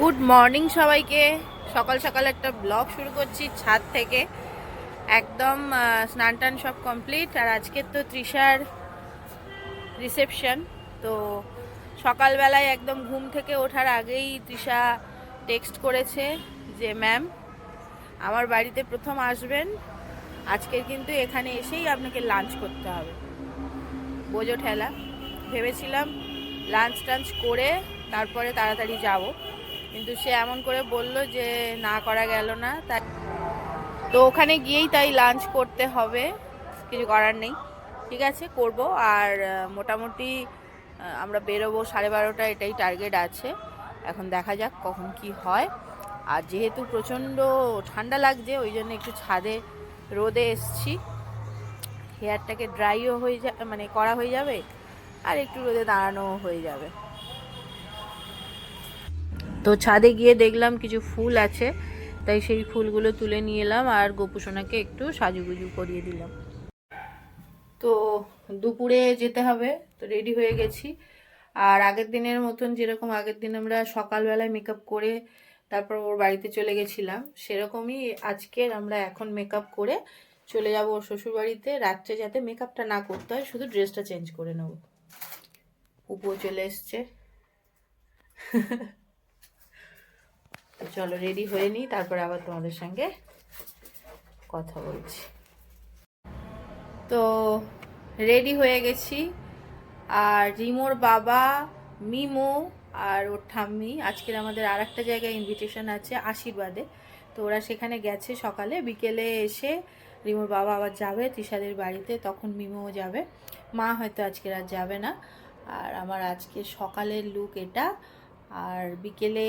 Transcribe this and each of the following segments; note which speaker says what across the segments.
Speaker 1: Good morning সবাইকে। সকাল সকাল একটা ব্লগ শুরু করছি ছাদ থেকে। একদম স্নান টান সব কমপ্লিট। আর আজকে তো তৃষার রিসেপশন। তো সকালবেলায় একদম ঘুম থেকে ওঠার আগেই তৃষা টেক্সট করেছে যে ম্যাম আমার বাড়িতে প্রথম আসবেন। আজকের কিন্তু এখানে এসেই আপনাকে লাঞ্চ করতে হবে। বোঝো ঠেলা। ভেবেছিলাম লাঞ্চ টাঞ্চ করে তারপরে তাড়াতাড়ি যাব। কিন্তু সে এমন করে বলল যে, না করা গেল না। তাই তো ওখানে গিয়েই তাই লাঞ্চ করতে হবে। কিছু করার নেই। ঠিক আছে, করব। আর মোটামুটি আমরা বেরোবো সাড়ে বারোটা, এটাই টার্গেট আছে। এখন দেখা যাক কখন কি হয়। আর যেহেতু প্রচণ্ড ঠান্ডা লাগছে, ওই জন্য একটু ছাদে, রোদে এসছি। হেয়ারটাকে ড্রাইও হয়ে যা মানে করা হয়ে যাবে, আর একটু রোদে দাঁড়ানোও হয়ে যাবে। তো ছাদে গিয়ে দেখলাম কিছু ফুল আছে, তাই সেই ফুলগুলো তুলে নিয়ে এলাম আর গোপুসোনাকে একটু সাজুগুজু করিয়ে দিলাম। তো দুপুরে যেতে হবে, তো রেডি হয়ে গেছি। আর আগের দিনের মতন যেরকম আগের দিন আমরা সকালবেলায় মেকআপ করে তারপর ওর বাড়িতে চলে গেছিলাম, সেরকমই আজকের আমরা এখন মেকআপ করে চলে যাব ওর শ্বশুর বাড়িতে রাত্রে যাতে মেকআপটা না করতে হয়, শুধু ড্রেসটা চেঞ্জ করে নেব। উপো চলে এসছে। তো চলো রেডি হয়ে নিই, তারপরে আবার তোমাদের সঙ্গে কথা বলছি। তো রেডি হয়ে গেছি। আর রিমোর বাবা, মিমো আর ওর ঠাম্মি, আজকের আমাদের আর একটা জায়গায় ইনভিটেশন আছে আশীর্বাদে। তো ওরা সেখানে গেছে সকালে, বিকেলে এসে রিমোর বাবা আবার যাবে, তৃষাদের বাড়িতে, তখন মিমোও যাবে। মা হয়তো আজকে আর যাবে না। আর আমার আজকে সকালের লুক এটা। আর বিকেলে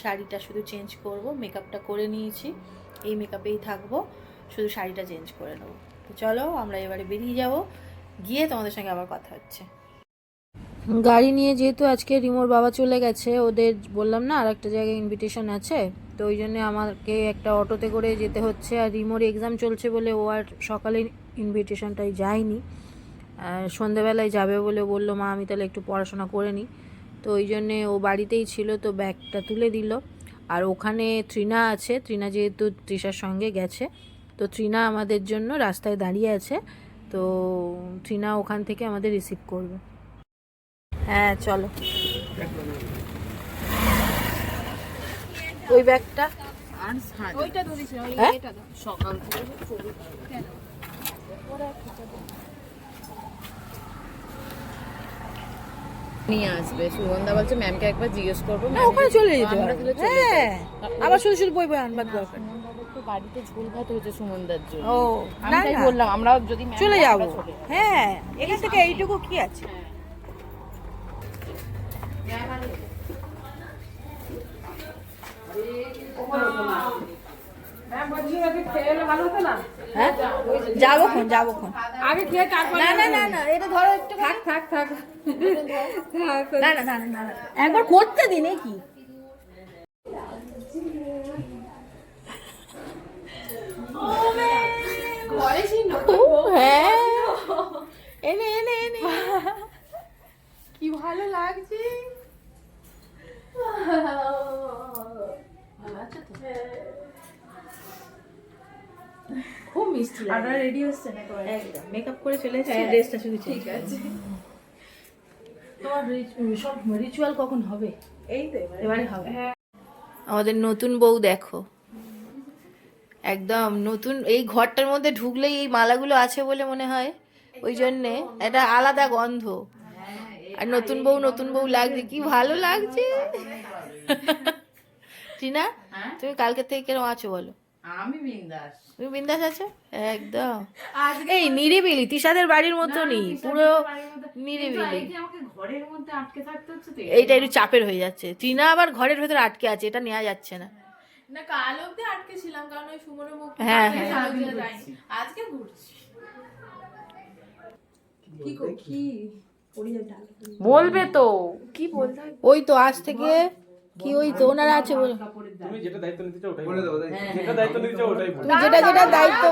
Speaker 1: শাড়িটা শুধু চেঞ্জ করব মেকআপটা করে নিয়েছি, এই মেকআপেই থাকব, শুধু শাড়িটা চেঞ্জ করে নেব। তো চলো, আমরা এবারে বেরিয়ে যাব, গিয়ে তোমাদের সঙ্গে আবার কথা হচ্ছে। গাড়ি নিয়ে যেহেতু আজকে রিমোর বাবা চলে গেছে, ওদের বললাম না আর একটা জায়গায় ইনভিটেশন আছে, তো ওই জন্য আমাকে একটা অটোতে করে যেতে হচ্ছে, আর রিমোর এক্সাম চলছে বলে ও আর সকালে ইনভিটেশনটাই যায়নি। সন্ধেবেলায় যাবে বলে বলল, মা, আমি তাহলে একটু পড়াশোনা করে নিই। তো ওই জন্যে ও বাড়িতেই ছিল তো ব্যাগটা তুলে দিল। আর ওখানে তৃণা আছে তৃণা যেহেতু তৃষার সঙ্গে গেছে তো তৃণা আমাদের জন্য রাস্তায় দাঁড়িয়ে আছে তো তৃণা ওখান থেকে আমাদের রিসিভ করবে। হ্যাঁ চলো। ওই ব্যাগটা?
Speaker 2: ওইটা
Speaker 1: হ্যাঁ?
Speaker 2: এটা দাও। সকাল থেকে ছবি কেন? নিয়ে আসবে। সুগন্ধা বলছে ম্যামকে একবার জিজ্ঞেস করব।
Speaker 1: না ওখানে চলে যেতে পারবে। হ্যাঁ। আবার শুধু শুধু বই বই আনবার দরকার।
Speaker 2: বাড়িতে ঝোল ভাত হয়েছে সুমনদার জন্য।
Speaker 1: ও না
Speaker 2: বললাম আমরা যদি
Speaker 1: চলে যাব। হ্যাঁ এখান থেকে এইটুকু কি আছে? হ্যাঁ? যাব খন যাব খন
Speaker 2: আগে খেয়ে তারপর
Speaker 1: না না না না এটা ধরো একটু
Speaker 2: থাক থাক থাক।
Speaker 1: না না না না। একবার করতে দিন কি হ্যাঁ। এনে এনে এনে।
Speaker 2: কি ভালো লাগছে।
Speaker 1: খুব মিষ্টি লাগে।
Speaker 2: আপনারা রেডি হচ্ছেন একবার
Speaker 1: একদম মেকআপ করে চলে এসেছি
Speaker 2: হ্যাঁ,
Speaker 1: ড্রেসটা শুধু
Speaker 2: ঠিক আছে।
Speaker 1: তোমার সব রিচুয়াল কখন হবে?
Speaker 2: এই তো এবারে।
Speaker 1: হবে।
Speaker 2: হ্যাঁ।
Speaker 1: আমাদের নতুন বউ দেখো। একদম নতুন এই ঘরটার মধ্যে ঢুকলেই এই মালাগুলো আছে বলে মনে হয়। ওই জন্যে একটা আলাদা গন্ধ। আর নতুন বউ নতুন বউ লাগছে কি ভালো লাগছে। টিনা
Speaker 2: হ্যাঁ?
Speaker 1: তুমি কালকে থেকে কেরম আছো বলো?
Speaker 2: আমি বিন্দাস।
Speaker 1: তুমি বিন্দাস আছো? একদম। এই নিরিবিলি তিশাদের বাড়ির মতনই পুরো নিরিবিলি।
Speaker 2: ঘরের মধ্যে আটকে থাকতে হচ্ছে তো
Speaker 1: এইটা একটু চাপের হয়ে যাচ্ছে। টিনা আবার ঘরের ভেতরে আটকে আছে এটা নেওয়া যাচ্ছে না।
Speaker 2: না কাল অব্দি আটকে ছিলাম কারণ ওই সুমনের মুখ
Speaker 1: হ্যাঁ, হ্যাঁ।
Speaker 2: আজকে ঘুরছি। কি বলবে? তো। কি বলতে
Speaker 1: ওই তো আজ থেকে কি ওই তো ওনারা আছে বলে?
Speaker 3: তুমি যেটা দায়িত্ব নিতে চাও ওটাই বলে দেবো যেটা দায়িত্ব নিতে চাও ওটাই বলো।
Speaker 1: তুমি যেটা যেটা দায়িত্ব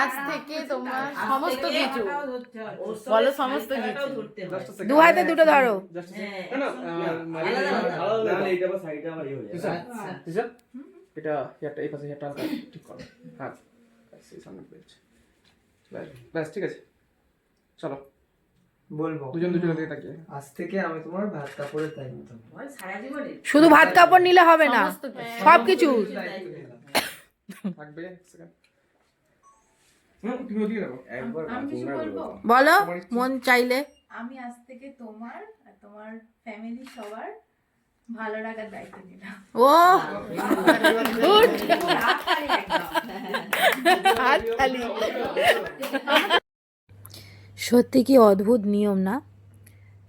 Speaker 2: আজ থেকে তোমার সমস্ত কিছু। বলো সমস্ত কিছু.
Speaker 1: দু হাতে দুটো ধরো।
Speaker 3: তিশা, তিশা, এটা হেয়ারটা এই পাশে হেয়ারটা ঠিক করো। হ্যাঁ ব্যাস, সামনে পেয়েছে। ব্যাস ঠিক আছে। চলো।
Speaker 4: বলব।
Speaker 3: দুজন দুজনের দিকে তাকিয়ে।
Speaker 4: আজ থেকে আমি তোমার ভাত কাপড়ের দায়িত্ব
Speaker 1: শুধু ভাত কাপড় নিলে হবে না সব কিছু
Speaker 3: থাকবে সেকেন্ড হুম তুমি ওদিকে রাখো
Speaker 2: আমি কিছু বলব?
Speaker 1: বলো। মন চাইলে।
Speaker 2: আমি আজ থেকে তোমার আর তোমার ফ্যামিলি সবার ভালো রাখার দায়িত্ব নিলাম
Speaker 1: ও গুড সত্যি কি অদ্ভুত নিয়ম না?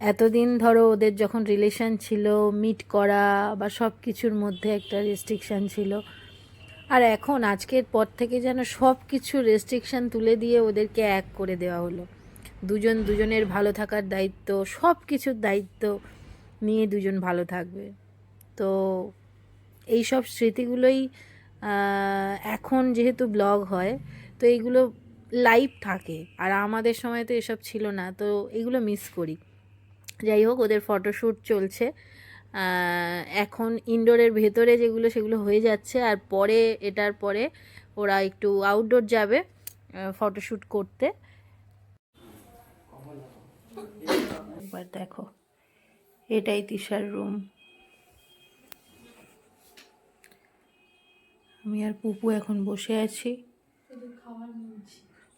Speaker 1: এতদিন ধরো ওদের যখন রিলেশন ছিল মিট করা বা সব কিছুর মধ্যে একটা রেস্ট্রিকশান ছিল। আর এখন আজকের পর থেকে যেন সব কিছু রেস্ট্রিকশান তুলে দিয়ে ওদেরকে এক করে দেওয়া হলো। দুজন দুজনের ভালো থাকার দায়িত্ব, সব কিছুর দায়িত্ব নিয়ে দুজন ভালো থাকবে। তো এই সব স্মৃতিগুলোই এখন যেহেতু ব্লগ হয়, তো এইগুলো লাইভ থাকে। আর আমাদের সময় তো এসব ছিল না, তো এগুলো মিস করি। যাই হোক, ওদের ফটোশ্যুট চলছে। এখন ইনডোরের ভেতরে যেগুলো, সেগুলো হয়ে যাচ্ছে। আর পরে, এটার পরে ওরা একটু আউটডোর যাবে ফটোশ্যুট করতে। এবার দেখো, এটাই তিশার রুম আমি আর পুপু এখন বসে আছি।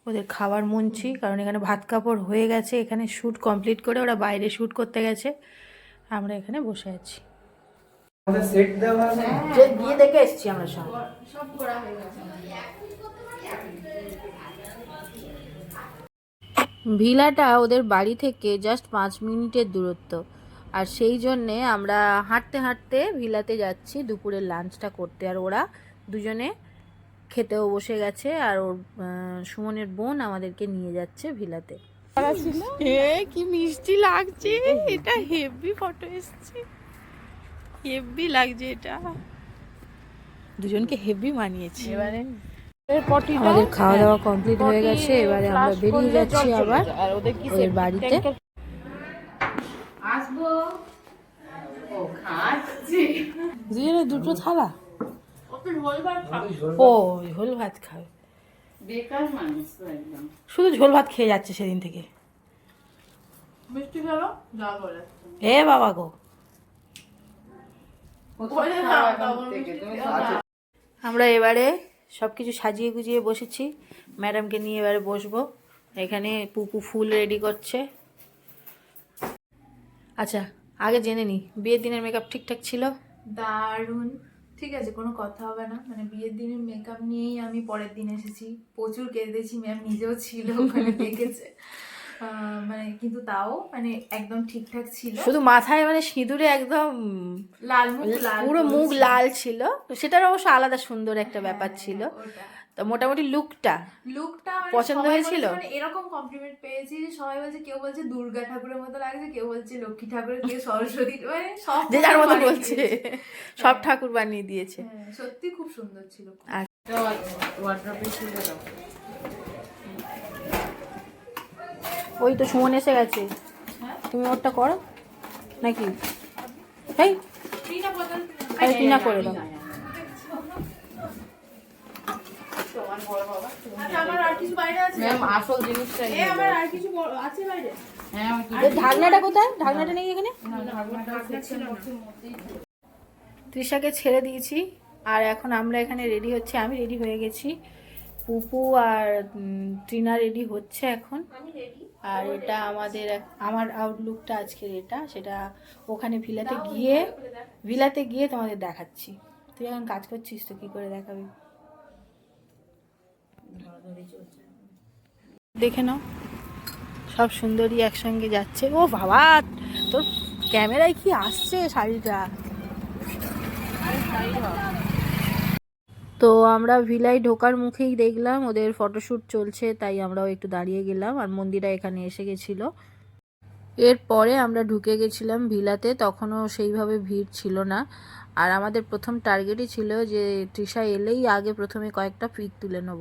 Speaker 1: ওদের খাবার মুনছি কারণ এখানে ভাত কাপড় হয়ে গেছে এখানে শ্যুট কমপ্লিট করে ওরা বাইরে শ্যুট করতে গেছে। আমরা এখানে বসে আছি।
Speaker 4: আমাদের সেট দেওয়া আছে
Speaker 1: যে গিয়ে দেখে এসেছি আমরা সব।
Speaker 2: সব করা হয়ে গেছে
Speaker 1: ভিলাটা ওদের বাড়ি থেকে জাস্ট পাঁচ মিনিটের দূরত্ব। আর সেই জন্যে আমরা হাঁটতে হাঁটতে ভিলাতে যাচ্ছি দুপুরের লাঞ্চটা করতে। আর ওরা দুজনে খেতেও বসে গেছে আর ওর আহ, সুমনের বোন আমাদেরকে নিয়ে যাচ্ছে ভিলাতে। কি মিষ্টি লাগছে এটা হেভি ফটো এসছে। হেভি লাগছে এটা। দুজনকে হেভি মানিয়েছে। এবারে আমাদের খাওয়া দাওয়া কমপ্লিট হয়ে গেছে এবারে আমরা বেরিয়ে যাচ্ছি আবার ওদের বাড়িতে। দুজনে দুটো থালা। ও ঝোল ভাত খাবে।
Speaker 5: বেকার মানুষ তো একদম।
Speaker 1: শুধু ঝোল ভাত খেয়ে যাচ্ছে সেদিন থেকে।
Speaker 2: মিষ্টি খেলো যা বলে।
Speaker 1: এ বাবা গো। আমরা এবারে সব কিছু সাজিয়ে গুজিয়ে বসেছি। ম্যাডামকে নিয়ে এবারে বসবো। এখানে পুপু ফুল রেডি করছে। আচ্ছা আগে জেনে নি বিয়ের দিনের মেকআপ ঠিকঠাক ছিল?
Speaker 2: দারুণ। ঠিক আছে কোনো কথা হবে না। মানে বিয়ের দিনের মেকআপ নিয়েই আমি পরের দিন এসেছি। প্রচুর কেঁদেছি ম্যাম নিজেও ছিল ওখানে দেখেছে। মানে কিন্তু তাও মানে একদম ঠিকঠাক ছিল।
Speaker 1: শুধু মাথায় মানে সিঁদুরে একদম
Speaker 2: লাল মুখ লাল
Speaker 1: পুরো মুখ লাল ছিল। তো সেটার অবশ্য আলাদা সুন্দর একটা ব্যাপার ছিল।
Speaker 2: ওটা।
Speaker 1: তো মোটামুটি লুকটা
Speaker 2: লুকটা মানে
Speaker 1: পছন্দ হয়েছিল?
Speaker 2: মানে এরকম কমপ্লিমেন্ট পেয়েছি যে সবাই বলছে কেউ বলছে দুর্গা ঠাকুরের মতো লাগছে কেউ বলছে লক্ষ্মী ঠাকুরের কেউ সরস্বতী মানে সব
Speaker 1: যে যার মতো বলছে। সব ঠাকুর বানিয়ে দিয়েছে।
Speaker 2: হ্যাঁ, সত্যি খুব সুন্দর ছিল।
Speaker 1: ওই তো সুমন এসে গেছে। তুমি ওরটা করো? নাকি? এই তুই না করে দাও। ঢাকনাটা কোথায়? ঢাকনাটা নেই এখানে? তৃষাকে ছেড়ে দিয়েছি আর এখন আমরা এখানে রেডি হচ্ছে আমি রেডি হয়ে গেছি। পুপু আর টিনা রেডি হচ্ছে এখন। আর এটা আমাদের আমার আউটলুকটা আজকের এটা সেটা ওখানে ভিলাতে গিয়ে ভিলাতে গিয়ে তোমাদের দেখাচ্ছি। তুই এখন কাজ করছিস তো কি করে দেখাবি? দেখে নাও, সব সুন্দরী একসঙ্গে যাচ্ছে। ও বাবা, তোর ক্যামেরায় কি আসছে শাড়িটা? তো আমরা ভিলায় ঢোকার মুখেই দেখলাম, ওদের ফটোশ্যুট চলছে, তাই আমরাও একটু দাঁড়িয়ে গেলাম আর মন্দিরা এখানে এসে গেছিল। এরপরে আমরা ঢুকে গেছিলাম ভিলাতে, তখনও সেইভাবে ভিড় ছিল না। আর আমাদের প্রথম টার্গেটই ছিল যে তৃষা এলেই আগে প্রথমে কয়েকটা পিক তুলে নেব।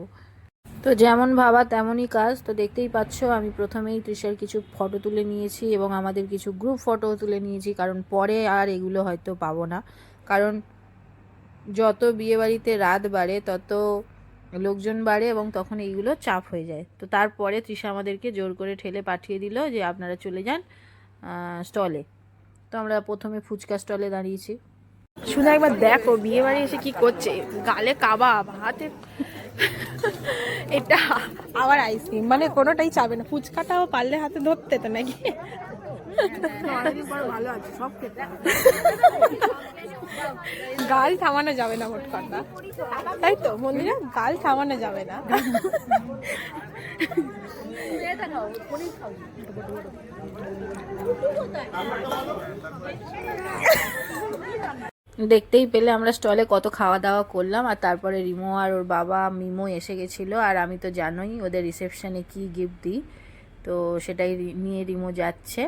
Speaker 1: তো যেমন ভাবা, তেমনই কাজ। তো দেখতেই পাচ্ছ, আমি প্রথমেই তৃষার কিছু ফটো তুলে নিয়েছি এবং আমাদের কিছু গ্রুপ ফটোও তুলে নিয়েছি, কারণ পরে আর এগুলো হয়তো পাবো না। কারণ যত বিয়েবাড়িতে রাত বাড়ে, তত লোকজন বাড়ে এবং তখন এইগুলো চাপ হয়ে যায়। তো তারপরে তৃষা আমাদেরকে জোর করে ঠেলে পাঠিয়ে দিল যে, আপনারা চলে যান স্টলে তো আমরা প্রথমে ফুচকা স্টলে দাঁড়িয়েছি। শুনে একবার দেখো, বিয়ে বাড়ি এসে কি করছে? গালে কাবাব, হাতে এটা আবার আইসক্রিম মানে কোনোটাই চাবে না। ফুচকাটাও পারলে হাতে ধরতে তো নাকি? গাল থামানো যাবে না মোট কথা। তাই তো বন্ধুরা গাল থামানো যাবে না। দেখতেই পেলে আমরা স্টলে কত খাওয়া দাওয়া করলাম, আর তারপরে রিমো আর ওর বাবা মিমো এসে গেছিল, আর আমি তো জানোই ওদের রিসেপশনে কি গিফট দিই, তো সেটাই নিয়ে রিমো যাচ্ছে।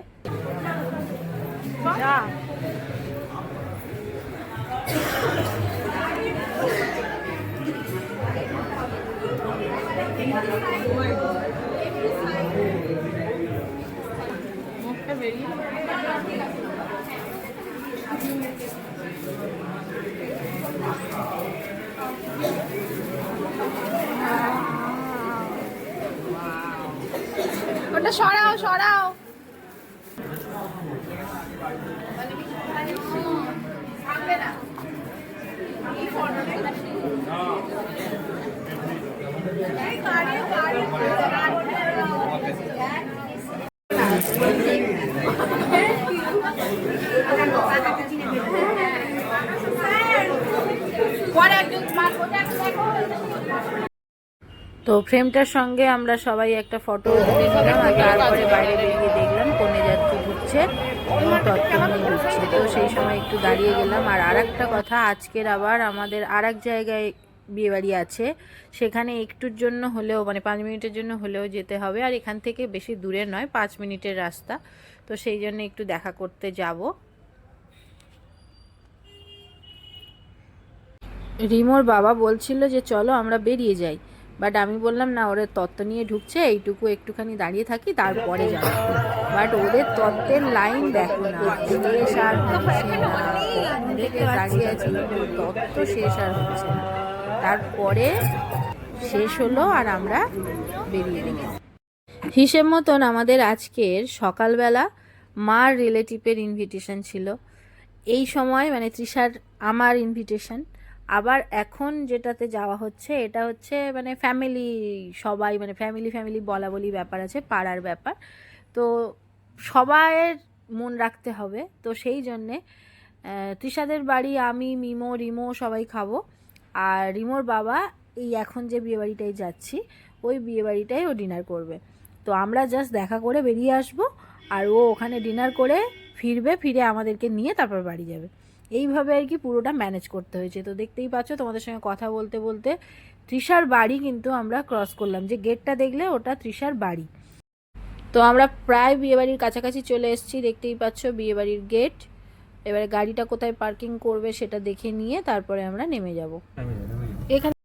Speaker 1: ওটা সরাও সরাও। তো ফ্রেমটার সঙ্গে আমরা সবাই একটা ফটো তুলে নিলাম আর তারপরে বাইরে বেরিয়ে দেখলাম কনে যাত্রী ঘুরছে ঢুকছে তো সেই সময় একটু দাঁড়িয়ে গেলাম। আর আর একটা কথা, আজকের আবার আমাদের আর এক জায়গায় বিয়েবাড়ি আছে। সেখানে একটুর জন্য হলেও মানে পাঁচ মিনিটের জন্য হলেও যেতে হবে। আর এখান থেকে বেশি দূরে নয়, পাঁচ মিনিটের রাস্তা। তো সেই জন্য একটু দেখা করতে যাব। রিমোর বাবা বলছিল যে, চলো আমরা বেরিয়ে যাই। বাট আমি বললাম, না, ওরা তত্ত্ব নিয়ে ঢুকছে, এইটুকু একটুখানি দাঁড়িয়ে থাকি, তারপরে যাব। বাট ওদের তত্ত্বের লাইন দেখো না, শেষ আর দাঁড়িয়ে আছি তত্ত্ব শেষ আর হচ্ছে তারপরে শেষ হলো আর আমরা বেরিয়ে গেলাম। হিসেব মতন আমাদের আজকের সকালবেলা মার রিলেটিভের ইনভিটেশন ছিল। এই সময় মানে তৃষার, আমার ইনভিটেশন আবার এখন যেটাতে যাওয়া হচ্ছে, এটা হচ্ছে মানে ফ্যামিলি সবাই মানে ফ্যামিলি ফ্যামিলি বলা বলি ব্যাপার আছে, পাড়ার ব্যাপার। তো সবাইয়ের মন রাখতে হবে। তো সেই জন্যে তৃষাদের বাড়ি আমি, মিমো, রিমো সবাই খাব। আর রিমোর বাবা এই এখন যে বিয়ে বিয়েবাড়িটায় যাচ্ছি, ওই বিয়ে বিয়েবাড়িটাই ও ডিনার করবে। তো আমরা জাস্ট দেখা করে বেরিয়ে আসব, আর ও ওখানে ডিনার করে ফিরবে, ফিরে আমাদেরকে নিয়ে তারপর বাড়ি যাবে। এইভাবে আর কি পুরোটা ম্যানেজ করতে হয়েছে। তো দেখতেই পাচ্ছ, তোমাদের সঙ্গে কথা বলতে বলতে তৃষার বাড়ি কিন্তু আমরা ক্রস করলাম। যে গেটটা দেখলে ওটা তৃষার বাড়ি। তো আমরা প্রায় বিয়েবাড়ির কাছাকাছি চলে এসেছি, দেখতেই পাচ্ছ বিয়েবাড়ির গেট এবারে গাড়িটা কোথায় পার্কিং করবে সেটা দেখে নিয়ে তারপরে আমরা নেমে যাব। এখানে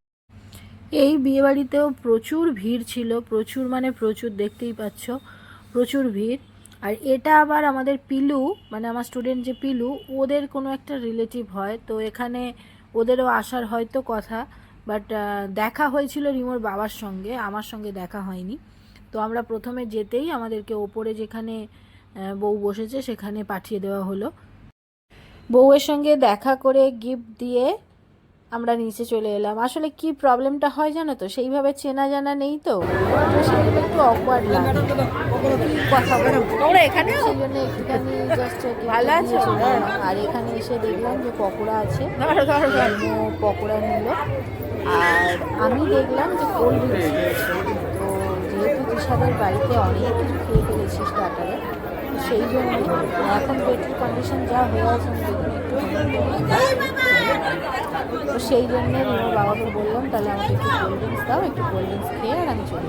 Speaker 1: এই বিয়েবাড়িতেও প্রচুর ভিড় ছিল, প্রচুর মানে প্রচুর, দেখতেই পাচ্ছ, প্রচুর ভিড়। আর এটা আবার আমাদের পিলু মানে আমার স্টুডেন্ট যে পিলু, ওদের কোনো একটা রিলেটিভ হয়। তো এখানে ওদেরও আসার হয়তো কথা বাট দেখা হয়েছিল রিমোর বাবার সঙ্গে, আমার সঙ্গে দেখা হয়নি। তো আমরা প্রথমে যেতেই আমাদেরকে ওপরে যেখানে বউ বসেছে সেখানে পাঠিয়ে দেওয়া হলো। বউয়ের সঙ্গে দেখা করে গিফট দিয়ে আমরা নিচে চলে এলাম। আসলে কি প্রবলেমটা হয় জানো তো? সেইভাবে চেনা জানা নেই তো। সেগুলো একটু অকওয়ার্ড লাগে। কথা এখানে সেই জন্য একটুখানি জাস্ট ভালো আছে? আর এখানে এসে দেখলাম যে পকোড়া আছে। পকোড়া নিল। আর আমি দেখলাম যে কোল্ড ড্রিঙ্কস তো যেহেতু তুষাদের বাড়িতে অনেক কিছু খেয়ে ফেলেছি স্টার্টারে সেই জন্য এখন পেটের কন্ডিশন যা হয়ে আছে আমি দেখুন একটু। তো সেই জন্যে রিমোর বাবাকে বললাম তাহলে আমাকে একটু কোল্ড ড্রিঙ্কস দাও একটু কোল্ড ড্রিঙ্কস খেয়ে আর আমি চলে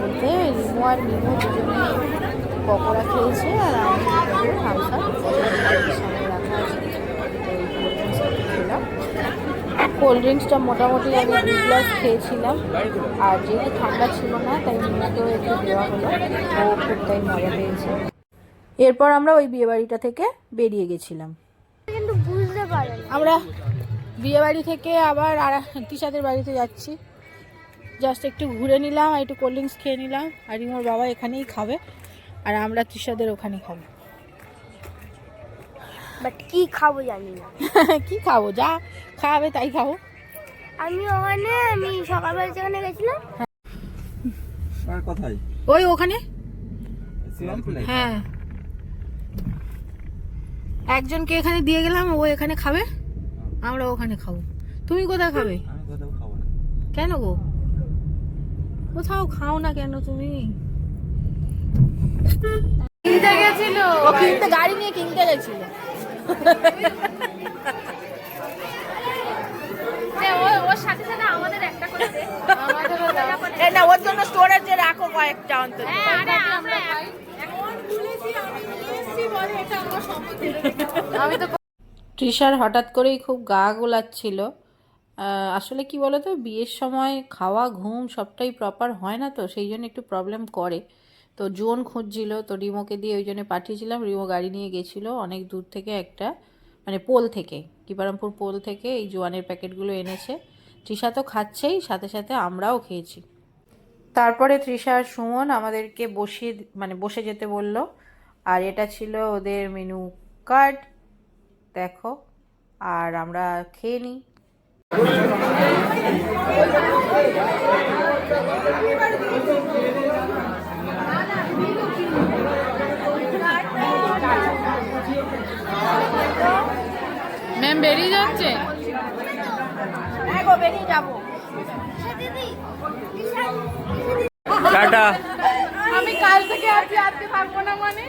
Speaker 1: বলতে রিমো আর মিমো দুজনে পকোড়া খেয়েছে আর আমি থামসা সামনে রাখা আছে কোল্ড খেলাম। ড্রিঙ্কসটা মোটামুটি আমি দু গ্লাস খেয়েছিলাম। আর যেহেতু ঠান্ডা ছিল না তাই মিনাকেও একটু দেওয়া হলো। ও খুব তাই মজা পেয়েছে। এরপর আমরা ওই বিয়েবাড়িটা থেকে বেরিয়ে গেছিলাম।
Speaker 6: কিন্তু বুঝতে পারে
Speaker 1: আমরা বিয়েবাড়ি থেকে আবার আর টিচারদের বাড়িতে যাচ্ছি। জাস্ট একটু ঘুরে নিলাম আর একটু কোল্ড ড্রিঙ্কস খেয়ে নিলাম। আর রিমোর বাবা এখানেই খাবে আর আমরা তৃষাদের ওখানে খাব।
Speaker 6: বাট কি খাব জানি না।
Speaker 1: কি খাব যা খাবে তাই খাব।
Speaker 6: আমি ওখানে আমি সকালবেলা যেখানে গেছিলাম।
Speaker 4: কোথায়?
Speaker 1: ওই ওখানে। হ্যাঁ। একজনকে এখানে দিয়ে গেলাম ও এখানে খাবে। আমরা ওখানে খাব। তুমি কোথায় খাবে?
Speaker 4: আমি কোথাও খাব না।
Speaker 1: কেন গো? কোথাও খাও না কেন তুমি?
Speaker 2: কিনতে গেছিল?
Speaker 1: ও কিনতে গাড়ি নিয়ে কিনতে গেছিল। না ওর জন্য স্টোরেজে রাখো কয়েকটা অন্তত।
Speaker 2: আমি তো
Speaker 1: তৃষার হঠাৎ করেই খুব গা গোলাচ্ছিল। আসলে কি বলতো, বিয়ের সময় খাওয়া, ঘুম সবটাই প্রপার হয় না তো, সেই জন্য একটু প্রবলেম করে। তো জোন খুঁজছিল, তো রিমোকে দিয়ে ওই জন্য পাঠিয়েছিলাম। রিমো গাড়ি নিয়ে গেছিল অনেক দূর থেকে একটা মানে পোল থেকে, কিপারামপুর পোল থেকে এই জোয়ানের প্যাকেটগুলো এনেছে। তৃষা তো খাচ্ছেই, সাথে সাথে আমরাও খেয়েছি। তারপরে তৃষা আর সুমন আমাদেরকে বসিয়ে মানে বসে যেতে বলল। আর এটা ছিল ওদের মেনু কার্ড দেখো আর আমরা খেয়ে নিই।
Speaker 5: ম্যাম বেরিয়ে যাচ্ছে?
Speaker 1: বেরিয়ে যাব।
Speaker 4: টাটা।
Speaker 2: আমি কাল থেকে আর আসতে পারব না মানে?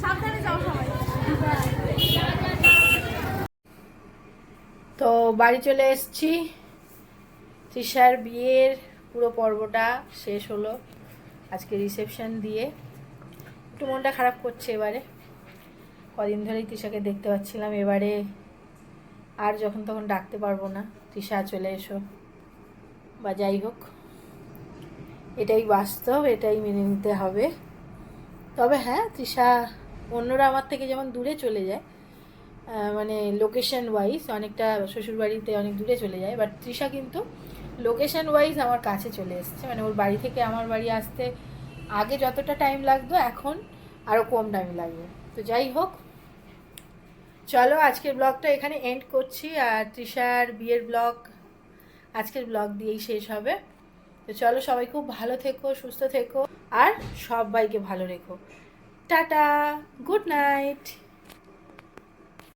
Speaker 2: সাবধানে যাও সবাই
Speaker 1: তো বাড়ি চলে এসেছি। তৃষার বিয়ের পুরো পর্বটা শেষ হলো আজকে রিসেপশন দিয়ে। একটু মনটা খারাপ করছে এবারে। কদিন ধরেই তৃষাকে দেখতে পাচ্ছিলাম এবারে। আর যখন তখন ডাকতে পারব না। তৃষা, চলে এসো। বা যাই হোক, এটাই বাস্তব, এটাই মেনে নিতে হবে। তবে হ্যাঁ তৃষা অন্যরা আমার থেকে যেমন দূরে চলে যায় মানে লোকেশন ওয়াইজ অনেকটা শ্বশুরবাড়িতে অনেক দূরে চলে যায়। বাট তৃষা কিন্তু লোকেশন ওয়াইজ আমার কাছে চলে এসেছে। মানে ওর বাড়ি থেকে আমার বাড়ি আসতে আগে যতটা টাইম লাগতো, এখন আরও কম টাইম লাগবে তো যাই হোক, চলো আজকের ব্লগটা এখানে এন্ড করছি। আর তৃষার বিয়ের ব্লগ আজকের ব্লগ দিয়েই শেষ হবে। তো চলো সবাই খুব ভালো থেকো, সুস্থ থেকো, আর সবাইকে ভালো রেখো। Tata good night